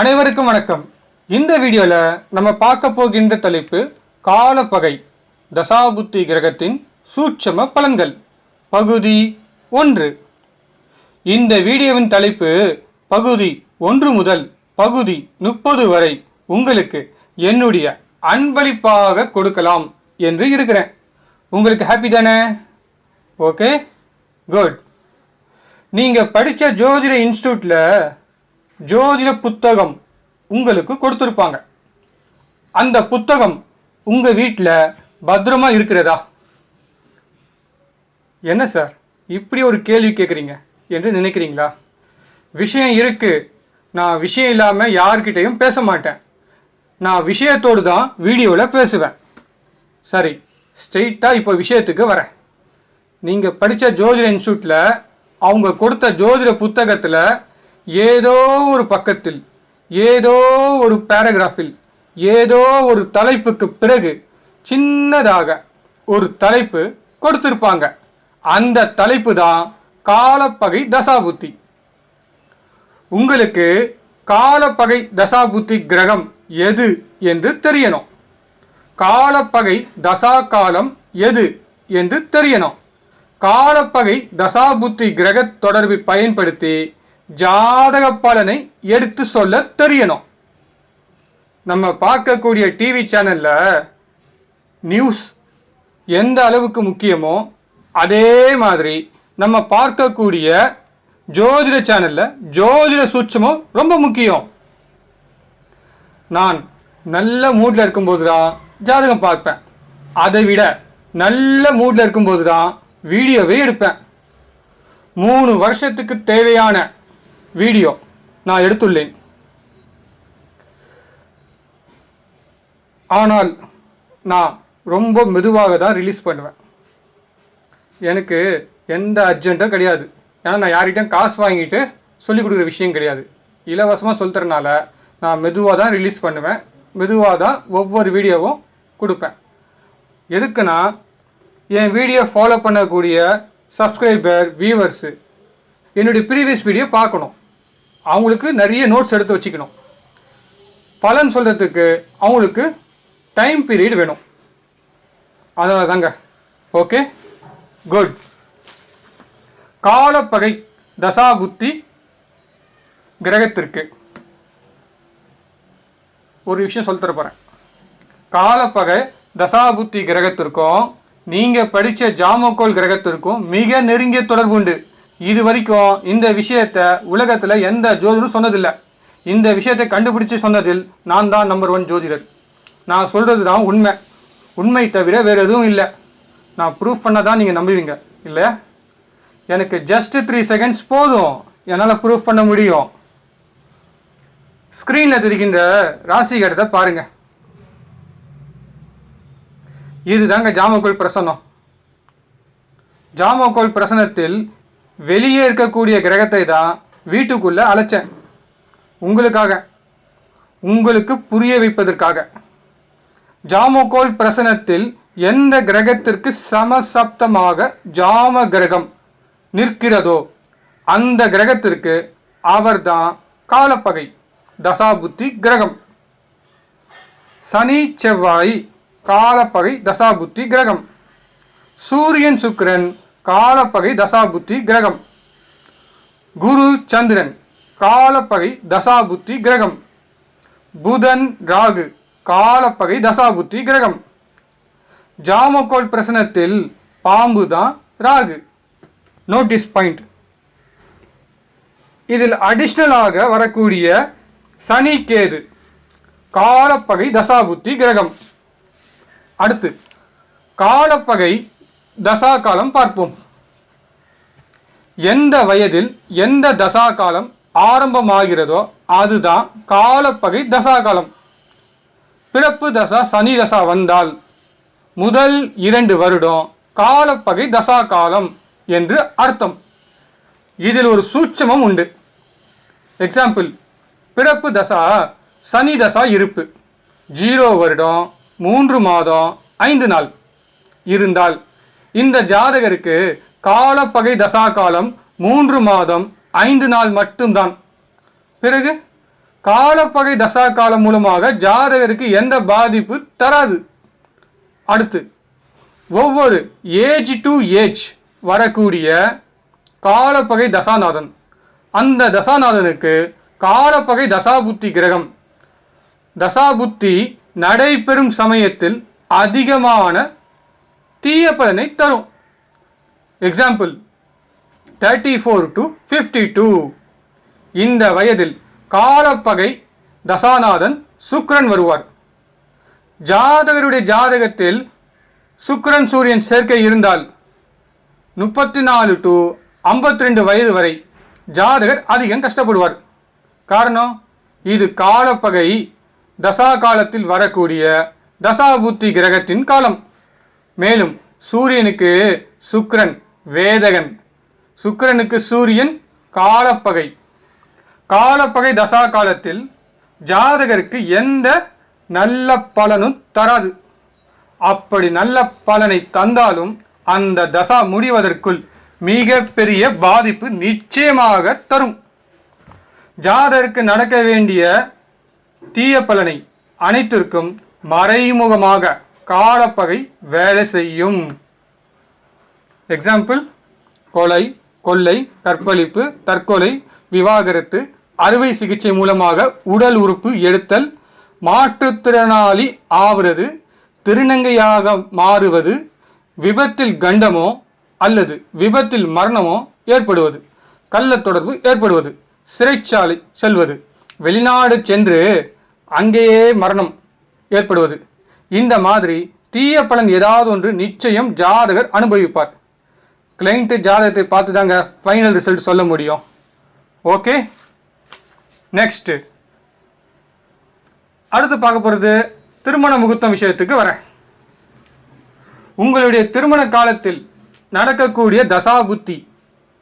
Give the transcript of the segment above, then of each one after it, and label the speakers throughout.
Speaker 1: அனைவருக்கும் வணக்கம். இந்த வீடியோவில் நம்ம பார்க்க போகின்ற தலைப்பு காலப்பகை தசாபுத்தி கிரகத்தின் சூட்சம பலன்கள். பகுதி ஒன்று. இந்த வீடியோவின் தலைப்பு பகுதி ஒன்று முதல் பகுதி முப்பது வரை உங்களுக்கு என்னுடைய அன்பளிப்பாக கொடுக்கலாம் என்று இருக்கிறேன். உங்களுக்கு ஹாப்பி தானே? ஓகே குட் நீங்கள் படித்த ஜோதிட இன்ஸ்டியூட்டில் ஜோதிட புத்தகம் உங்களுக்கு கொடுத்துருப்பாங்க. அந்த புத்தகம் உங்கள் வீட்டில் பத்திரமா இருக்கிறதா? என்ன சார்? இப்படி ஒரு கேள்வி கேட்குறீங்க என்று நினைக்கிறீங்களா? விஷயம் இருக்குது நான் விஷயம் இல்லாமல் யார்கிட்டையும் பேச மாட்டேன். நான் விஷயத்தோடு தான் வீடியோவில் பேசுவேன். சரி ஸ்ட்ரெயிட்டாக இப்போ விஷயத்துக்கு வரேன். நீங்கள் படித்த ஜோதிட இன்ஸ்டியூட்டில் அவங்க கொடுத்த ஜோதிட புத்தகத்தில் ஏதோ ஒரு பக்கத்தில் ஏதோ ஒரு பேராகிராஃபில் ஏதோ ஒரு தலைப்புக்கு பிறகு சின்னதாக ஒரு தலைப்பு கொடுத்திருப்பாங்க. அந்த தலைப்பு தான் காலப்பகை தசாபுத்தி. உங்களுக்கு காலப்பகை தசாபுத்தி கிரகம் எது என்று தெரியணும். காலப்பகை தசா காலம் எது என்று தெரியணும். காலப்பகை தசாபுத்தி கிரக தொடர்பை பயன்படுத்தி ஜாதக பலனை எடுத்து சொல்ல தெரியணும். நம்ம பார்க்கக்கூடிய டிவி சேனல்ல நியூஸ் எந்த அளவுக்கு முக்கியமோ அதே மாதிரி நம்ம பார்க்கக்கூடிய ஜோதிட சேனல்ல ஜோதிட சூட்சமும் ரொம்ப முக்கியம். நான் நல்ல மூட்ல இருக்கும்போது தான் ஜாதகம் பார்ப்பேன். அதை விட நல்ல மூட்ல இருக்கும்போது தான் வீடியோவே எடுப்பேன். மூணு வருஷத்துக்கு தேவையான வீடியோ நான் எடுத்துள்ளேன். ஆனால் நான் ரொம்ப மெதுவாக தான் ரிலீஸ் பண்ணுவேன். எனக்கு எந்த அர்ஜெண்ட்டும் கிடையாது. ஏன்னா நான் யார்கிட்டையும் காசு வாங்கிட்டு சொல்லிக் கொடுக்குற விஷயம் கிடையாது. இலவசமாக சொல்கிறனால நான் மெதுவாக தான் ரிலீஸ் பண்ணுவேன். மெதுவாக தான் ஒவ்வொரு வீடியோவும் கொடுப்பேன். எதுக்குன்னா என் வீடியோ ஃபாலோ பண்ணக்கூடிய சப்ஸ்கிரைபர் வியூவர்ஸு என்னுடைய ப்ரீவியஸ் வீடியோ பார்க்கணும். அவங்களுக்கு நிறைய நோட்ஸ் எடுத்து வச்சுக்கணும். பலன் சொல்கிறதுக்கு அவங்களுக்கு டைம் பீரியட் வேணும். அதான் தாங்க ஓகே குட் காலப்பகை தசாபுத்தி கிரகத்திற்கு. ஒரு விஷயம் சொல்லி தரப்போகிறேன் காலப்பகை தசாபுத்தி கிரகத்திற்கும் நீங்கள் படித்த ஜாமக்கோல் கிரகத்திற்கும் மிக நெருங்கிய தொடர்பு உண்டு. இது வரைக்கும் இந்த விஷயத்தை உலகத்தில் எந்த ஜோதிடரும் சொன்னதில்லை. இந்த விஷயத்தை கண்டுபிடிச்சு சொன்னதில் நான் தான் நம்பர் ஒன் ஜோதிடர். நான் சொல்கிறது தான் உண்மை. உண்மை தவிர வேறு எதுவும் இல்லை. நான் ப்ரூஃப் பண்ண தான் நீங்கள் நம்புவீங்க. இல்லை? எனக்கு ஜஸ்ட் த்ரீ செகண்ட்ஸ் போதும். என்னால் ப்ரூஃப் பண்ண முடியும். ஸ்க்ரீனில் தெரிகின்ற ராசி கட்டத்தை பாருங்கள் இதுதாங்க ஜாமக்கோள் பிரசனம் ஜாமக்கோள் பிரசனத்தில் வெளியே இருக்கக்கூடிய கிரகத்தை தான் வீட்டுக்குள்ளே அழைச்சேன். உங்களுக்காக. உங்களுக்கு புரிய வைப்பதற்காக. ஜாமோகோல் பிரசனத்தில் எந்த கிரகத்திற்கு சமசப்தமாக ஜாம கிரகம் நிற்கிறதோ அந்த கிரகத்திற்கு அவர்தான் காலப்பகை தசாபுத்தி கிரகம். சனி செவ்வாய் காலப்பகை தசாபுத்தி கிரகம். சூரியன் சுக்கிரன் காலப்பகை தசாபுத்தி கிரகம். குரு சந்திரன் காலப்பகை தசாபுத்தி கிரகம். புதன் ராகு காலப்பகை தசாபுத்தி கிரகம். ஜாமக்கோல் பிரசனத்தில் பாம்பு தான் ராகு. நோட்டீஸ் பாயிண்ட் இதில் அடிஷ்னலாக வரக்கூடிய சனி கேது காலப்பகை தசாபுத்தி கிரகம். அடுத்து காலப்பகை தசா காலம் பார்ப்போம். எந்த வயதில் எந்த தசா காலம் ஆரம்பமாகிறதோ அதுதான் காலப்பகை தசா காலம் பிறப்பு தசா சனி தசா வந்தால் முதல் இரண்டு வருடம் காலப்பகை தசா காலம் என்று அர்த்தம். இதில் ஒரு சூட்சமம் உண்டு. எக்ஸாம்பிள் பிறப்பு தசா சனி தசா இருப்பு. ஜீரோ வருடம் மூன்று மாதம் ஐந்து நாள். இருந்தால் இந்த ஜாதகருக்கு காலப்பகை தசா காலம் மூன்று மாதம் ஐந்து நாள் மட்டும்தான். பிறகு காலப்பகை தசா காலம் மூலமாக ஜாதகருக்கு எந்த பாதிப்பு தராது. அடுத்து ஒவ்வொரு ஏஜ் டு ஏஜ் வரக்கூடிய காலப்பகை தசாநாதன். அந்த தசாநாதனுக்கு காலப்பகை தசாபுத்தி கிரகம். தசாபுத்தி நடைபெறும் சமயத்தில் அதிகமான தீய பலனை தரும். Example thirty four to fifty two இந்த வயதில் காலப்பகை தசாநாதன் சுக்ரன் வருவார். ஜாதகருடைய ஜாதகத்தில் சுக்ரன் சூரியன் சேர்க்கை இருந்தால் முப்பத்தி நாலு டு ஐம்பத்தி ரெண்டு வயது வரை ஜாதகர் அதிகம் கஷ்டப்படுவார். காரணம் இது காலப்பகை தசா காலத்தில் வரக்கூடிய தசாபுத்தி கிரகத்தின் காலம். மேலும் சூரியனுக்கு சுக்ரன் வேதகன். சுக்கிரனுக்கு சூரியன் காலப்பகை. காலப்பகை தசா காலத்தில் ஜாதகருக்கு எந்த நல்ல பலனும் தராது. அப்படி நல்ல பலனை தந்தாலும் அந்த தசா முடிவதற்குள் மிக பெரிய பாதிப்பு நிச்சயமாக தரும். ஜாதகருக்கு நடக்க வேண்டிய தீய பலனை அனைத்திற்கும் மறைமுகமாக காலப்பகை வேலை செய்யும். எக்ஸாம்பிள் கொலை கொள்ளை கற்பழிப்பு தற்கொலை விவாகரத்து அறுவை சிகிச்சை மூலமாக உடல் உறுப்பு எடுத்தல் மாற்றுத்திறனாளி ஆவது திருநங்கையாக மாறுவது விபத்தில் கண்டமோ அல்லது விபத்தில் மரணமோ ஏற்படுவது கள்ள தொடர்பு ஏற்படுவது சிறைச்சாலை செல்வது வெளிநாடு சென்று அங்கேயே மரணம் ஏற்படுவது. இந்த மாதிரி தீய பலன் ஏதாவது ஒன்று நிச்சயம் ஜாதகர் அனுபவிப்பார். கிளைண்ட்டு ஜாதகத்தை பார்த்து தாங்க ஃபைனல் ரிசல்ட் சொல்ல முடியும். ஓகே நெக்ஸ்ட்டு அடுத்து பார்க்க போகிறது திருமண முகூர்த்தம் விஷயத்துக்கு வரேன். உங்களுடைய திருமண காலத்தில் நடக்கக்கூடிய தசாபுத்தி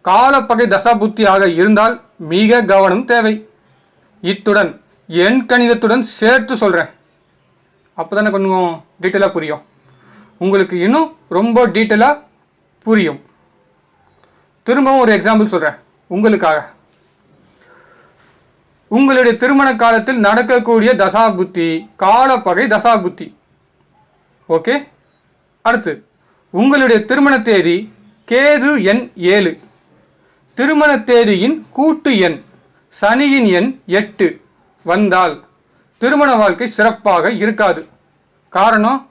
Speaker 1: காலப்பகை தசாபுத்தியாக இருந்தால் மிக கவனம் தேவை. இத்துடன் எண் கணிதத்துடன் சேர்த்து சொல்கிறேன் அப்போ தானே கொஞ்சம் டீட்டெயிலாக புரியும். உங்களுக்கு இன்னும் ரொம்ப டீட்டெயிலாக புரியும். திரும்பவும் ஒரு எக்ஸாம்பிள் சொல்கிறேன் உங்களுக்காக. உங்களுடைய திருமண காலத்தில் நடக்கக்கூடிய தசாபுத்தி காலப்பகை தசாபுத்தி. ஓகே அடுத்து உங்களுடைய திருமண தேதி கேது எண் ஏழு. திருமண தேதியின் கூட்டு எண் சனியின் எண் எட்டு. வந்தால் திருமண வாழ்க்கை சிறப்பாக இருக்காது. காரணம்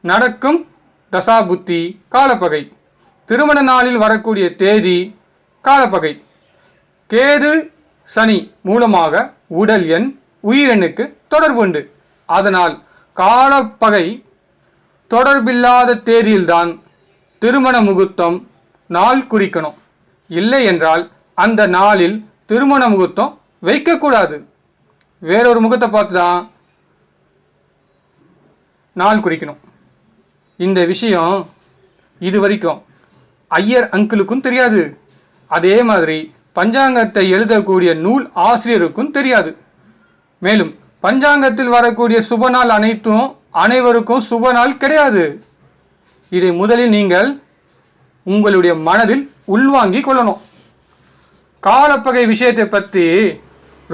Speaker 1: நடக்கும் தசாபுத்தி காலப்பகை. திருமண நாளில் வரக்கூடிய தேதி காலப்பகை. கேது சனி மூலமாக உடல் எண் உயிரெண்ணுக்கு தொடர்பு உண்டு. அதனால் காலப்பகை தொடர்பில்லாத தேதியில்தான் திருமண முகூர்த்தம் நாள் குறிக்கணும். இல்லை என்றால் அந்த நாளில் திருமண முகூர்த்தம் வைக்கக்கூடாது. வேறொரு முகத்தை பார்த்து தான் நாள் குறிக்கணும். இந்த விஷயம் இது வரைக்கும் ஐயர் அங்கிளுக்கும் தெரியாது. அதே மாதிரி பஞ்சாங்கத்தை எழுதக்கூடிய நூல் ஆசிரியருக்கும் தெரியாது. மேலும் பஞ்சாங்கத்தில் வரக்கூடிய சுபநாள் அனைத்தும் அனைவருக்கும் சுபநாள் கிடையாது. இதை முதலில் நீங்கள் உங்களுடைய மனதில் உள்வாங்கிக் கொள்ளணும். காலப்பகை விஷயத்தை பற்றி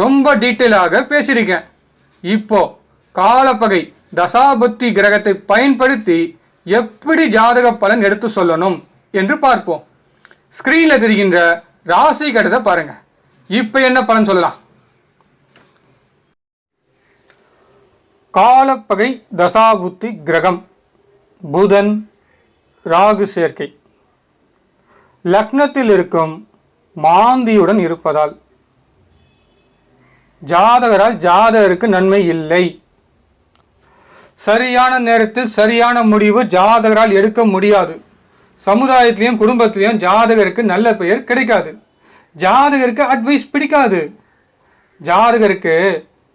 Speaker 1: ரொம்ப டீட்டெயிலாக பேசியிருக்கேன். இப்போ காலப்பகை தசாபுத்தி கிரகத்தை பயன்படுத்தி எப்படி ஜாதக பலன் எடுத்து சொல்லணும் என்று பார்ப்போம். ஸ்க்ரீனில் தெரிகின்ற ராசி கட்டத்தை பாருங்க. இப்போ என்ன பலன் சொல்லலாம்? காலப்பகை தசாபுத்தி கிரகம் புதன் ராகு சேர்க்கை. லக்னத்தில் இருக்கும் மாந்தியுடன் இருப்பதால் ஜாதகரால் ஜாதகருக்கு நன்மை இல்லை. சரியான நேரத்தில் சரியான முடிவு ஜாதகரால் எடுக்க முடியாது. சமுதாயத்திலையும் குடும்பத்திலையும் ஜாதகருக்கு நல்ல பெயர் கிடைக்காது. ஜாதகருக்கு அட்வைஸ் பிடிக்காது. ஜாதகருக்கு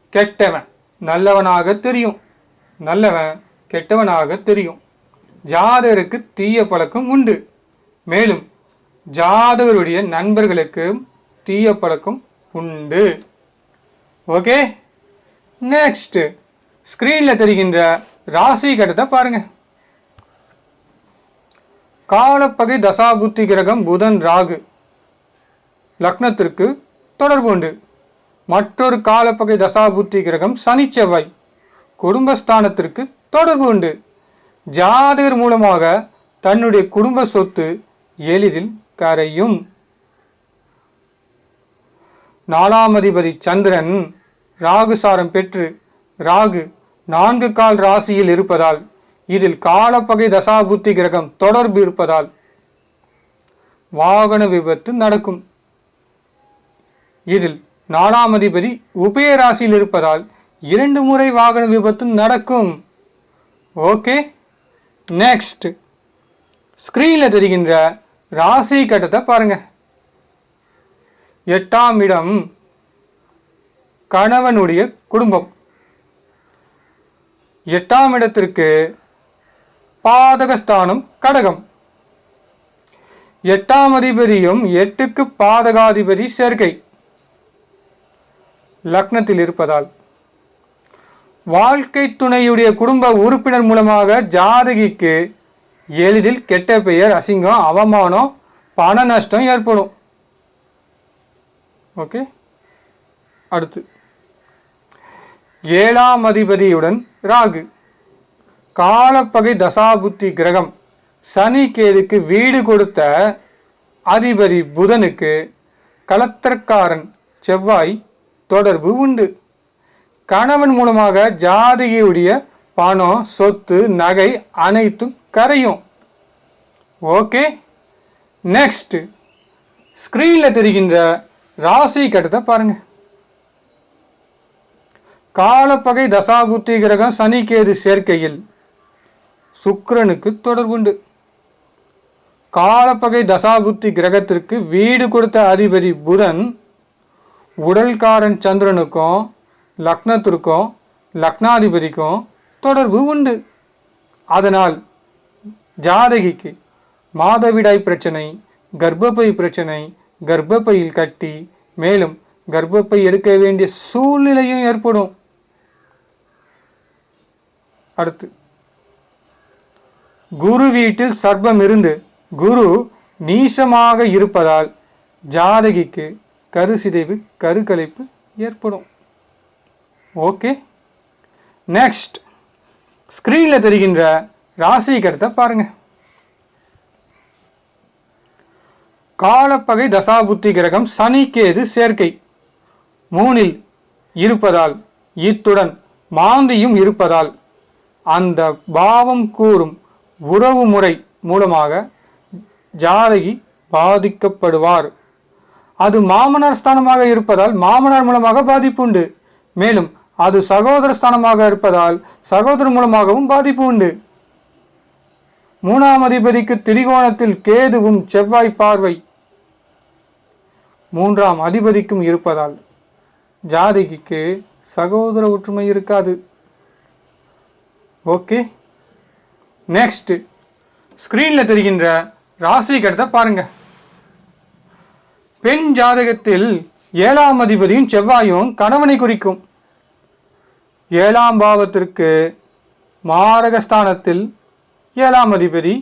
Speaker 1: கெட்டவன் நல்லவனாக தெரியும். நல்லவன் கெட்டவனாக தெரியும். ஜாதகருக்கு தீய பழக்கம் உண்டு. மேலும் ஜாதகருடைய நண்பர்களுக்கு தீய பழக்கம் உண்டு. ஓகே? நெக்ஸ்ட்டு ஸ்க்ரீனில் தெரிகின்ற ராசி கடத்தை பாருங்கள் காலப்பகை தசாபுத்தி கிரகம் புதன் ராகு. லக்னத்திற்கு தொடர்பு உண்டு. மற்றொரு காலப்பகை தசாபுத்தி கிரகம் சனி செவ்வாய். குடும்பஸ்தானத்திற்கு தொடர்பு உண்டு. ஜாதகர் மூலமாக தன்னுடைய குடும்ப சொத்து எளிதில் கரையும். நாலாம் அதிபதி சந்திரன் ராகு சாரம் பெற்று ராகு நான்கு கால் ராசியில் இருப்பதால் இதில் காலப்பகை தசாபுத்தி கிரகம் தொடர்பு இருப்பதால் வாகன விபத்து நடக்கும். இதில் நாலாம் அதிபதி உபய ராசியில் இருப்பதால் இரண்டு முறை வாகன விபத்து நடக்கும். Okay next. ஸ்க்ரீனில் தெரிகின்ற ராசி கட்டத்தை பாருங்க. எட்டாம் இடம் கணவனுடைய குடும்பம். எட்டாம் இடத்திற்கு பாதகஸ்தானம் கடகம். எட்டாம் அதிபதியும் எட்டுக்கு பாதகாதிபதி சேர்க்கை. லக்னத்தில் இருப்பதால். வாழ்க்கை துணையுடைய குடும்ப உறுப்பினர் மூலமாக ஜாதகிக்கு எளிதில் கெட்ட பெயர் அசிங்கம் அவமானம் பண நஷ்டம் ஏற்படும். ஓகே? அடுத்து. ஏழாம் அதிபதியுடன் ராகு. காலப்பகை தசாபுத்தி கிரகம். சனி கேதுக்கு வீடு கொடுத்த அதிபதி புதனுக்கு கலத்திரக்காரன் செவ்வாய் தொடர்பு உண்டு. கணவன் மூலமாக ஜாதகியுடைய பணம் சொத்து நகை அனைத்தும் கரையும். ஓகே? நெக்ஸ்ட் ஸ்க்ரீனில் தெரிகின்ற ராசி கட்டத்தை பாருங்கள் காலப்பகை தசாபுத்தி கிரகம் சனிக்கேது சேர்க்கையில் சுக்கரனுக்கு தொடர்புண்டு. காலப்பகை தசாபுத்தி கிரகத்திற்கு வீடு கொடுத்த அதிபதி புதன் உடல்காரன் சந்திரனுக்கும் லக்னத்திற்கும் லக்னாதிபதிக்கும் தொடர்பு உண்டு. அதனால் ஜாதகிக்கு மாதவிடாய் பிரச்சனை கர்ப்பப்பை பிரச்சனை கர்ப்பப்பையில் கட்டி மேலும் கர்ப்பப்பை எடுக்க வேண்டிய சூழ்நிலையும் ஏற்படும். அடுத்து. குரு வீட்டில் சர்ப்பம் இருந்து குரு நீசமாக இருப்பதால் ஜாதகிக்கு கருசிதைவு கருக்கலைப்பு ஏற்படும். ஓகே. நெக்ஸ்ட் ஸ்க்ரீனில் தெரிகின்ற ராசி கருத்தை பாருங்க. காலப்பகை தசாபுத்தி கிரகம் சனிக்கேது சேர்க்கை. மூணில் இருப்பதால் இத்துடன் மாந்தியும் இருப்பதால் அந்த பாவம் கூறும் உறவு முறை மூலமாக ஜாதகி பாதிக்கப்படுவார். அது மாமனார் ஸ்தானமாக இருப்பதால் மாமனார் மூலமாக பாதிப்பு உண்டு. மேலும் அது சகோதர ஸ்தானமாக இருப்பதால் சகோதரர் மூலமாகவும் பாதிப்பு உண்டு. மூணாம் அதிபதிக்கு திரிகோணத்தில் கேதுவும் செவ்வாய் பார்வை. மூன்றாம் அதிபதிக்கும் இருப்பதால் ஜாதகிக்கு சகோதர ஒற்றுமை இருக்காது. ஓகே நெக்ஸ்ட் ஸ்க்ரீனில் தெரிகின்ற ராசி கடத்தை பாருங்க. பெண் ஜாதகத்தில் ஏழாம் அதிபதியும் செவ்வாயும் கணவனை குறிக்கும். ஏழாம் பாவத்திற்கு மாரகஸ்தானத்தில் ஏழாம் அதிபதி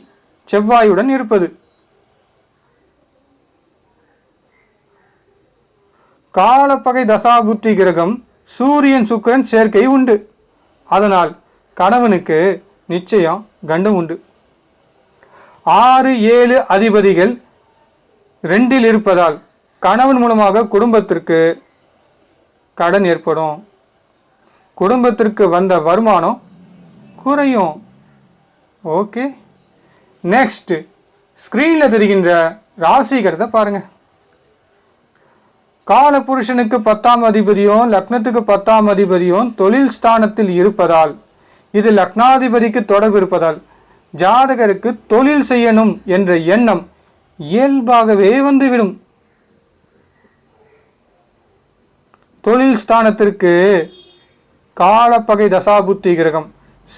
Speaker 1: செவ்வாயுடன் இருப்பது. காலப்பகை தசாபுத்தி கிரகம் சூரியன் சுக்கிரன் சேர்க்கை உண்டு. அதனால் கணவனுக்கு நிச்சயம் கண்டம் உண்டு. ஆறு ஏழு அதிபதிகள் ரெண்டில் இருப்பதால் கணவன் மூலமாக குடும்பத்திற்கு கடன் ஏற்படும். குடும்பத்திற்கு வந்த வருமானம் குறையும். ஓகே. நெக்ஸ்ட் ஸ்க்ரீனில் தெரிகின்ற பாருங்கள் கால காலபுருஷனுக்கு பத்தாம் அதிபதியும் லக்னத்துக்கு பத்தாம் அதிபதியும் தொழில் ஸ்தானத்தில் இருப்பதால் இது லக்னாதிபதிக்கு தொடர்பு இருப்பதால் ஜாதகருக்கு தொழில் செய்யணும் என்ற எண்ணம் இயல்பாகவே வந்துவிடும். தொழில் ஸ்தானத்திற்கு காலப்பகை தசாபுத்தி கிரகம்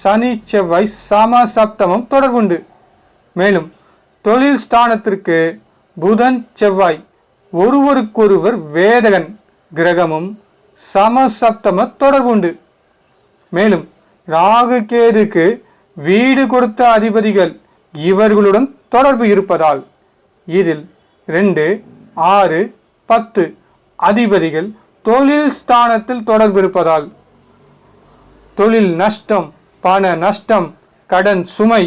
Speaker 1: சனி செவ்வாய் சமசப்தமம் தொடர்புண்டு. மேலும் தொழில் ஸ்தானத்திற்கு புதன் செவ்வாய் ஒருவருக்கொருவர் வேதகன் கிரகமும் சமசப்தம தொடர்புண்டு. மேலும் ராகு கேதுக்கு வீடு கொடுத்த அதிபதிகள் இவர்களுடன் தொடர்பு இருப்பதால் இதில் ரெண்டு ஆறு பத்து அதிபதிகள் தொழில் ஸ்தானத்தில் தொடர்பு இருப்பதால் தொழில் நஷ்டம் பண நஷ்டம் கடன் சுமை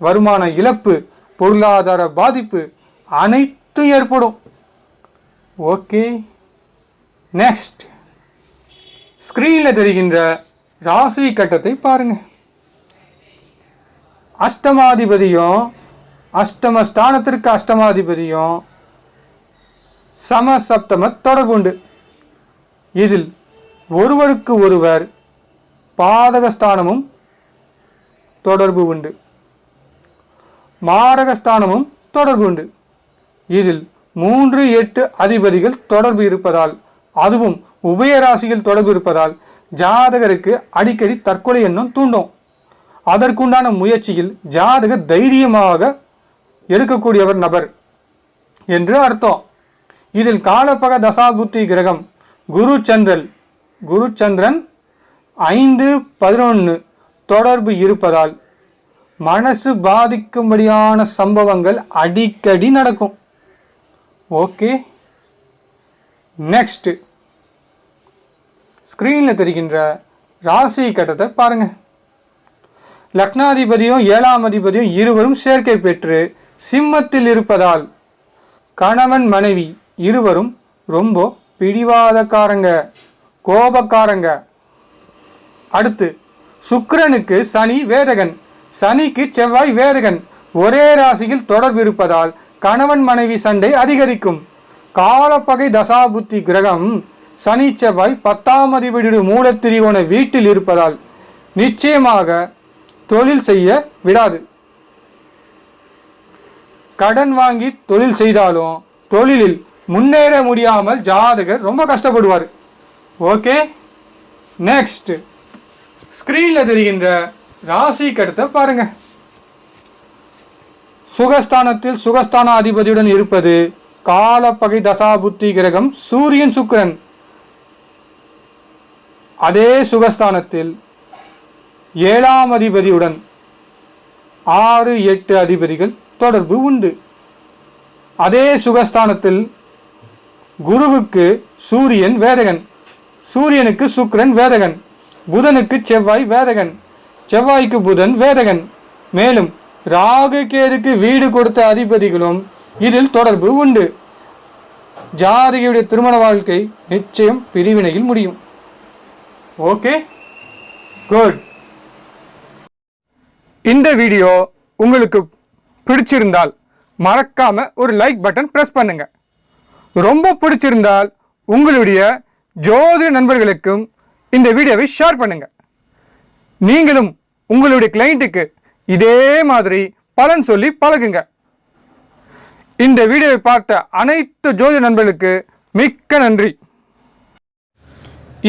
Speaker 1: வருமான இழப்பு பொருளாதார பாதிப்பு அனைத்தும் ஏற்படும். ஓகே. நெக்ஸ்ட். ஸ்க்ரீனில் தெரிகின்ற ராசி கட்டத்தை பாருங்க. அஷ்டமாதிபதியும் அஷ்டமஸ்தானத்திற்கு அஷ்டமாதிபதியும் சமசப்தம தொடர்புண்டு. இதில் ஒருவருக்கு ஒருவர் பாதகஸ்தானமும் தொடர்பு உண்டு. மாரகஸ்தானமும் தொடர்பு உண்டு. இதில் மூன்று எட்டு அதிபதிகள் தொடர்பு இருப்பதால் அதுவும் உபயராசிகள் தொடர்பு இருப்பதால் ஜாதகருக்கு அடிக்கடி தற்கொலை எண்ணம் தூண்டும். அதற்குண்டான முயற்சியில் ஜாதகர் தைரியமாக எடுக்கக்கூடியவர் நபர் என்று அர்த்தம். இதில் காலப்பக தசாபுத்தி கிரகம் குரு சந்திரன் குரு சந்திரன் ஐந்து பதினொன்று தொடர்பு இருப்பதால் மனசு பாதிக்கும்படியான சம்பவங்கள் அடிக்கடி நடக்கும். Okay next. ஸ்க்ரீனில் தெரிகின்ற ராசி கட்டத்தை பாருங்கள் லக்னாதிபதியும் ஏழாம் அதிபதியும் இருவரும் சேர்க்கை பெற்று சிம்மத்தில் இருப்பதால் கணவன் மனைவி இருவரும் ரொம்ப பிடிவாதக்காரங்க கோபக்காரங்க. அடுத்து சுக்கிரனுக்கு சனி வேதகன். சனிக்கு செவ்வாய் வேதகன். ஒரே ராசியில் தொடர்பு இருப்பதால் கணவன் மனைவி சண்டை அதிகரிக்கும். காலப்பகை தசாபுத்தி கிரகம் சனி செவ்வாய் பத்தாம் அதிபதியுடைய மூலத்திரிகோண வீட்டில் இருப்பதால் நிச்சயமாக தொழில் செய்ய விடாது. கடன் வாங்கி தொழில் செய்தாலும் தொழிலில் முன்னேற முடியாமல் ஜாதகர் ரொம்ப கஷ்டப்படுவார். ஓகே? நெக்ஸ்ட் ஸ்க்ரீனில் தெரிகின்ற ராசி கடத்தை பாருங்க. சுகஸ்தானத்தில் சுகஸ்தான அதிபதியுடன் இருப்பது காலப்பகை தசாபுத்தி கிரகம் சூரியன் சுக்கரன். அதே சுகஸ்தானத்தில் ஏழாம் அதிபதியுடன் ஆறு எட்டு அதிபதிகள் தொடர்பு உண்டு. அதே சுகஸ்தானத்தில் குருவுக்கு சூரியன் வேதகன் சூரியனுக்கு சுக்கரன் வேதகன் புதனுக்கு செவ்வாய் வேதகன் செவ்வாய்க்கு புதன் வேதகன். மேலும் ராகு கேதுக்கு வீடு கொடுத்த அதிபதிகளும் இதில் தொடர்பு உண்டு. ஜாதகியுடைய திருமண வாழ்க்கை நிச்சயம் பிரிவினையில் முடியும். ஓகே குட் இந்த வீடியோ உங்களுக்கு பிடிச்சிருந்தால் மறக்காம ஒரு லைக் பட்டன் ப்ரெஸ் பண்ணுங்க. ரொம்ப பிடிச்சிருந்தால் உங்களுடைய ஜோதிட நண்பர்களுக்கும் இந்த வீடியோவை ஷேர் பண்ணுங்க. நீங்களும் உங்களுடைய கிளைண்ட்டுக்கு இதே மாதிரி பலன் சொல்லி பழகுங்க. இந்த வீடியோவை பார்த்த அனைத்து ஜோதிட நண்பர்களுக்கு மிக்க நன்றி.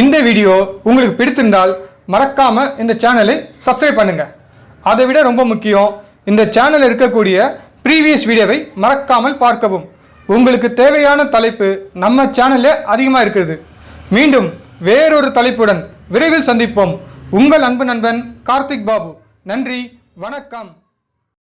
Speaker 1: இந்த வீடியோ உங்களுக்கு பிடித்திருந்தால் மறக்காமல் இந்த சேனலை சப்ஸ்கிரைப் பண்ணுங்கள் அதை விட ரொம்ப முக்கியம் இந்த சேனலில் இருக்கக்கூடிய ப்ரீவியஸ் வீடியோவை மறக்காமல் பார்க்கவும். உங்களுக்கு தேவையான தலைப்பு நம்ம சேனலில் அதிகமாக இருக்குது மீண்டும் வேறொரு தலைப்புடன் விரைவில் சந்திப்போம். உங்கள் அன்பு நண்பன் கார்த்திக் பாபு. நன்றி வணக்கம்.